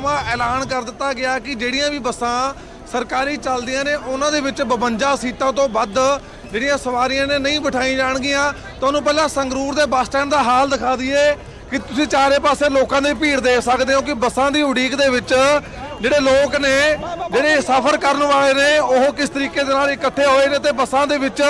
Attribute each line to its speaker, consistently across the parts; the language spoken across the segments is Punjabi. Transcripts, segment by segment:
Speaker 1: ਵਾ ਐਲਾਨ ਕਰ ਦਿੱਤਾ ਗਿਆ ਕਿ ਜਿਹੜੀਆਂ ਵੀ ਬੱਸਾਂ ਸਰਕਾਰੀ ਚੱਲਦੀਆਂ ਨੇ, ਉਹਨਾਂ ਦੇ ਵਿੱਚ 52 ਸੀਟਾਂ ਤੋਂ ਵੱਧ ਜਿਹੜੀਆਂ ਸਵਾਰੀਆਂ ਨੇ ਨਹੀਂ ਬਿਠਾਈ ਜਾਣਗੀਆਂ। ਤੁਹਾਨੂੰ ਪਹਿਲਾਂ ਸੰਗਰੂਰ ਦੇ ਬੱਸ ਸਟੈਂਡ ਦਾ ਹਾਲ ਦਿਖਾ ਦਈਏ ਕਿ ਤੁਸੀਂ ਚਾਰੇ ਪਾਸੇ ਲੋਕਾਂ ਦੀ ਭੀੜ ਦੇਖ ਸਕਦੇ ਹੋ ਕਿ ਬੱਸਾਂ ਦੀ ਉਡੀਕ ਦੇ ਵਿੱਚ ਜਿਹੜੇ ਲੋਕ ਨੇ, ਜਿਹੜੇ ਸਫ਼ਰ ਕਰਨ ਵਾਲੇ ਨੇ, ਉਹ ਕਿਸ ਤਰੀਕੇ ਦੇ ਨਾਲ ਇਕੱਠੇ ਹੋਏ ਨੇ ਤੇ ਬੱਸਾਂ ਦੇ ਵਿੱਚ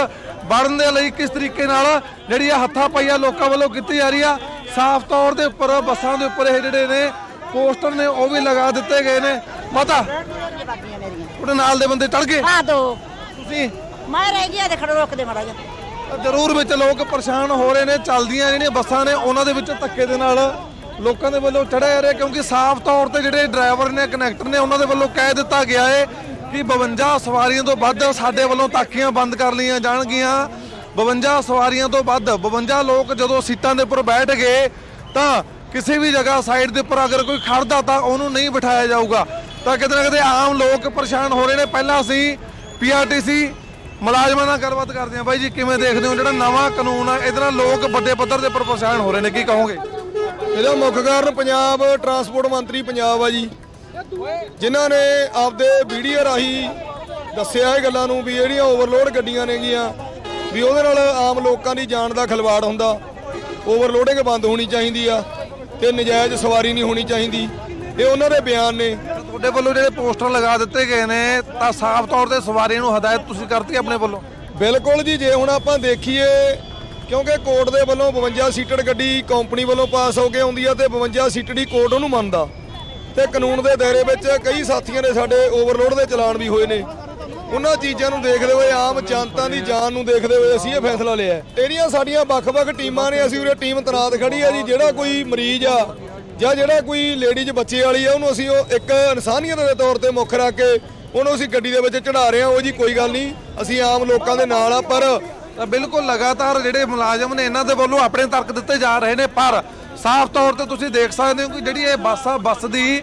Speaker 1: ਵੜਨ ਦੇ ਲਈ ਕਿਸ ਤਰੀਕੇ ਨਾਲ ਜਿਹੜੀ ਆ ਹੱਥਾਂ ਪਾਈਆਂ ਲੋਕਾਂ ਵੱਲੋਂ ਕੀਤੀ ਜਾ ਰਹੀ ਆ ਸਾਫ਼ ਤੌਰ ਦੇ ਉੱਪਰ ਬੱਸਾਂ ਦੇ ਉੱਪਰ ਇਹ ਜਿਹੜੇ ਨੇ ਪੋਸਟਰ ਨੇ ਉਹ ਵੀ ਲਗਾ ਦਿੱਤੇ ਗਏ ਨੇ। ਮਾਤਾ
Speaker 2: ਬਾਕੀਆਂ ਮੇਰੀਆਂ
Speaker 1: ਨਾਲ ਦੇ ਬੰਦੇ ਚੜ ਗਏ?
Speaker 2: ਹਾਂ ਦੋ।
Speaker 1: ਤੁਸੀਂ?
Speaker 2: ਮੈਂ ਰਹਿ ਗਿਆ ਤੇ ਖੜੋ ਰੋਕ ਦੇ ਮਾੜਾ ਜਿਹਾ।
Speaker 1: ਜ਼ਰੂਰ ਵਿੱਚ ਲੋਕ ਪਰੇਸ਼ਾਨ ਹੋ ਰਹੇ ਨੇ ਚੱਲਦੀਆਂ ਜਿਹੜੀਆਂ ਬੱਸਾਂ ਨੇ ਉਹਨਾਂ ਦੇ ਵਿੱਚ ਧੱਕੇ ਦੇ ਨਾਲ ਲੋਕਾਂ ਦੇ ਵੱਲੋਂ ਚੜਿਆ ਜਾ ਰਿਹਾ ਕਿਉਂਕਿ ਸਾਫ਼ ਤੌਰ ਤੇ ਜਿਹੜੇ ਡਰਾਈਵਰ ਨੇ ਕਨੈਕਟਰ ਨੇ ਉਹਨਾਂ ਦੇ ਵੱਲੋਂ ਕਹਿ ਦਿੱਤਾ ਗਿਆ ਹੈ ਕਿ 52 ਸਵਾਰੀਆਂ ਤੋਂ ਵੱਧ ਸਾਡੇ ਵੱਲੋਂ ਤਾਕੀਆਂ ਬੰਦ ਕਰ ਲਈਆਂ ਜਾਣਗੀਆਂ। 52 ਸਵਾਰੀਆਂ ਤੋਂ ਵੱਧ 52 ਲੋਕ ਜਦੋਂ ਸੀਟਾਂ ਦੇ ਉੱਪਰ ਬੈਠ ਗਏ ਤਾਂ ਕਿਸੇ ਵੀ ਜਗ੍ਹਾ ਸਾਈਡ ਦੇ ਉੱਪਰ ਅਗਰ ਕੋਈ ਖੜਦਾ ਤਾਂ ਉਹਨੂੰ ਨਹੀਂ ਬਿਠਾਇਆ ਜਾਊਗਾ। ਤਾਂ ਕਿਤੇ ਨਾ ਕਿਤੇ ਆਮ ਲੋਕ ਪਰੇਸ਼ਾਨ ਹੋ ਰਹੇ ਨੇ। ਪਹਿਲਾਂ ਅਸੀਂ ਪੀਆਰਟੀਸੀ ਮੁਲਾਜ਼ਮਾਂ ਨਾਲ ਗੱਲਬਾਤ ਕਰਦੇ ਹਾਂ। ਬਾਈ ਜੀ, ਕਿਵੇਂ ਦੇਖਦੇ ਹੋ? ਜਿਹੜਾ ਨਵਾਂ ਕਾਨੂੰਨ ਆ, ਇਹਦੇ ਨਾਲ ਲੋਕ ਵੱਡੇ ਪੱਧਰ ਦੇ ਉੱਪਰ ਪਰੇਸ਼ਾਨ ਹੋ ਰਹੇ ਨੇ। ਕੀ ਕਹੋਗੇ?
Speaker 3: ਇਹਦਾ ਮੁੱਖ ਕਾਰਨ ਪੰਜਾਬ ਟਰਾਂਸਪੋਰਟ ਮੰਤਰੀ ਪੰਜਾਬ ਆ ਜੀ। ਜਿਨ੍ਹਾਂ ਨੇ ਆਪਦੇ ਵੀਡੀਓ ਰਾਹੀਂ ਦੱਸਿਆ ਇਹ ਗੱਲਾਂ ਨੂੰ ਵੀ ਜਿਹੜੀਆਂ ਓਵਰਲੋਡ ਗੱਡੀਆਂ ਨੇਗੀਆਂ, ਵੀ ਉਹਦੇ ਨਾਲ ਆਮ ਲੋਕਾਂ ਦੀ ਜਾਨ ਦਾ ਖਿਲਵਾੜ ਹੁੰਦਾ। ਓਵਰਲੋਡਿੰਗ ਬੰਦ ਹੋਣੀ ਚਾਹੀਦੀ ਆ। ਤੇ ਨਜਾਇਜ਼ ਸਵਾਰੀ ਨਹੀਂ ਹੋਣੀ ਚਾਹੀਦੀ। ਇਹ ਉਹਨਾਂ ਦੇ ਬਿਆਨ ਨੇ।
Speaker 1: ਤੁਹਾਡੇ ਵੱਲੋਂ ਜਿਹੜੇ ਪੋਸਟਰ ਲਗਾ ਦਿੱਤੇ ਗਏ ਨੇ ਤਾਂ ਸਾਫ਼ ਤੌਰ ਤੇ ਸਵਾਰੀਆਂ ਨੂੰ ਹਦਾਇਤ ਤੁਸੀਂ ਕਰਤੀ ਆਪਣੇ ਵੱਲੋਂ?
Speaker 3: ਬਿਲਕੁਲ ਜੀ ਜੇ ਹੁਣ ਆਪਾਂ ਦੇਖੀਏ ਕਿਉਂਕਿ ਕੋਰਟ ਦੇ ਵੱਲੋਂ 52 ਸੀਟਡ ਗੱਡੀ ਕੰਪਨੀ ਵੱਲੋਂ ਪਾਸ ਹੋ ਕੇ ਆਉਂਦੀ ਆ ਤੇ 52 ਸੀਟਡੀ ਕੋਰਟ ਉਹਨੂੰ ਮੰਨਦਾ। ਤੇ ਕਾਨੂੰਨ ਦੇ ਦਾਇਰੇ ਵਿੱਚ ਕਈ ਸਾਥੀਆਂ ਨੇ ਸਾਡੇ ਓਵਰਲੋਡ ਦੇ ਚਲਾਨ ਵੀ ਹੋਏ ਨੇ। ਉਹਨਾਂ ਚੀਜ਼ਾਂ ਨੂੰ ਦੇਖਦੇ ਹੋਏ, ਆਮ ਜਨਤਾ ਦੀ ਜਾਨ ਨੂੰ ਦੇਖਦੇ ਹੋਏ ਅਸੀਂ ਇਹ ਫੈਸਲਾ ਲਿਆ ਹੈ। ਜਿਹੜੀਆਂ ਸਾਡੀਆਂ ਵੱਖ-ਵੱਖ ਟੀਮਾਂ ਨੇ, ਅਸੀਂ ਉਰੇ ਟੀਮ ਤਨਾਤ ਖੜੀ ਆ ਜੀ। ਜਿਹੜਾ ਕੋਈ ਮਰੀਜ਼ ਆ ਜਾਂ ਜਿਹੜਾ ਕੋਈ ਲੇਡੀਜ਼ ਬੱਚੇ ਵਾਲੀ ਆ, ਉਹਨੂੰ ਅਸੀਂ ਉਹ ਇੱਕ ਇਨਸਾਨੀਅਤ ਦੇ ਤੌਰ ਤੇ ਮੁੱਖ ਰੱਖ ਕੇ ਉਹਨੂੰ ਅਸੀਂ ਗੱਡੀ ਦੇ ਵਿੱਚ ਚੜਾ ਰਹੇ ਹਾਂ। ਉਹ ਜੀ ਕੋਈ ਗੱਲ ਨਹੀਂ, ਅਸੀਂ ਆਮ ਲੋਕਾਂ ਦੇ ਨਾਲ ਆ ਪਰ
Speaker 1: ਬਿਲਕੁਲ ਲਗਾਤਾਰ ਜਿਹੜੇ ਮੁਲਾਜ਼ਮ ਨੇ, ਇਹਨਾਂ ਦੇ ਵੱਲੋਂ ਆਪਣੇ ਤਰਕ ਦਿੱਤੇ ਜਾ ਰਹੇ ਨੇ। ਪਰ ਸਾਫ਼ ਤੌਰ ਤੇ ਤੁਸੀਂ ਦੇਖ ਸਕਦੇ ਹੋ ਕਿ ਜਿਹੜੀ ਇਹ ਬੱਸ ਆ ਬੱਸ ਦੀ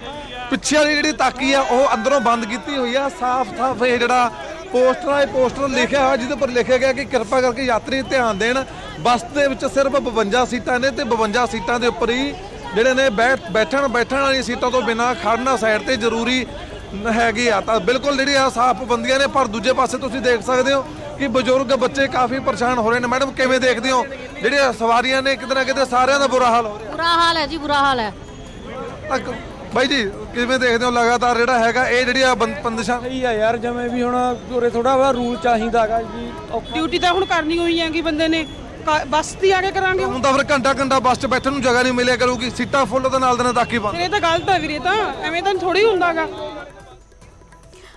Speaker 1: ਪਿੱਛੇ ਵਾਲੀ ਜਿਹੜੀ ਤਾਕੀ ਆ ਉਹ ਅੰਦਰੋਂ ਬੰਦ ਕੀਤੀ ਹੋਈ ਆ। ਸਾਫ਼ ਸਾਫ਼ ਇਹ ਜਿਹੜਾ ਪੋਸਟਰ ਆ ਇਹ ਪੋਸਟਰ ਲਿਖਿਆ ਹੋਇਆ ਜਿਹਦੇ ਉੱਪਰ ਲਿਖਿਆ ਗਿਆ ਕਿ ਕਿਰਪਾ ਕਰਕੇ ਯਾਤਰੀ ਧਿਆਨ ਦੇਣ। ਬੱਸ ਦੇ ਵਿੱਚ ਸਿਰਫ 52 ਸੀਟਾਂ ਨੇ ਤੇ 52 ਸੀਟਾਂ ਦੇ ਉੱਪਰ ਹੀ ਜਿਹੜੇ ਨੇ ਬੈਠ ਬੈਠਣ ਬੈਠਣ ਵਾਲੀ ਸੀਟਾਂ ਤੋਂ ਬਿਨਾ ਖੜਨਾ ਸਾਈਡ ਤੇ ਜ਼ਰੂਰੀ ਹੈਗੀ ਆ। ਤਾਂ ਬਿਲਕੁਲ ਜਿਹੜੀ ਆ ਸਾਫ਼ ਪਾਬੰਦੀਆਂ ਨੇ ਪਰ ਦੂਜੇ ਪਾਸੇ ਤੁਸੀਂ ਦੇਖ ਸਕਦੇ ਹੋ ਕਿ ਬਜ਼ੁਰਗ ਬੱਚੇ ਕਾਫੀ ਪਰੇਸ਼ਾਨ ਹੋ ਰਹੇ ਨੇ। ਮੈਡਮ ਕਿਵੇਂ ਦੇਖਦੇ ਹੋ? ਜਿਹੜੀਆਂ ਸਵਾਰੀਆਂ ਨੇ ਕਿਤੇ ਨਾ ਕਿਤੇ ਸਾਰਿਆਂ ਦਾ ਬੁਰਾ ਹਾਲ ਹੋ ਰਿਹਾ।
Speaker 4: ਬੁਰਾ ਹਾਲ ਹੈ ਜੀ ਬੁਰਾ ਹਾਲ ਹੈ।
Speaker 1: ਬਾਈ ਜੀ ਕਿਵੇਂ ਦੇਖਦੇ ਹੋ ਲਗਾਤਾਰ ਜਿਹੜਾ ਹੈਗਾ ਇਹ ਜਿਹੜੀਆਂ ਬੰਦ- ਬੰਦਿਸ਼ਾਂ
Speaker 5: ਸਹੀ ਆ ਯਾਰ ਜਿਵੇਂ ਵੀ ਹੁਣ ਉਰੇ ਥੋੜਾ ਬੜਾ ਰੂਲ ਚਾਹੀਦਾਗਾ ਜੀ। ਔਖਾ
Speaker 6: ਡਿਊਟੀ ਤਾਂ ਹੁਣ ਕਰਨੀ ਹੋਈ ਹੈਗੀ ਬੰਦੇ ਨੇ ਕ- ਬੱਸ ਦੀ ਆ ਕੇ ਕਰਾਂਗੇ
Speaker 1: ਹੁਣ। ਤਾਂ ਫਿਰ ਘੰਟਾ ਘੰਟਾ ਬੱਸ 'ਚ ਬੈਠਣ ਨੂੰ ਜਗ੍ਹਾ ਨਹੀਂ ਮਿਲਿਆ ਕਰੂਗੀ ਸੀਟਾਂ ਫੁੱਲ ਦੇ ਨਾਲ ਦੇ ਨਾਲ ਤਾਕੀ ਬੰਦ।
Speaker 6: ਫਿਰ ਇਹ ਤਾਂ ਗਲਤ ਹੈ ਵੀਰੇ ਤਾਂ ਐਵੇਂ ਤਾਂ ਥੋੜੀ ਹੁੰਦਾਗਾ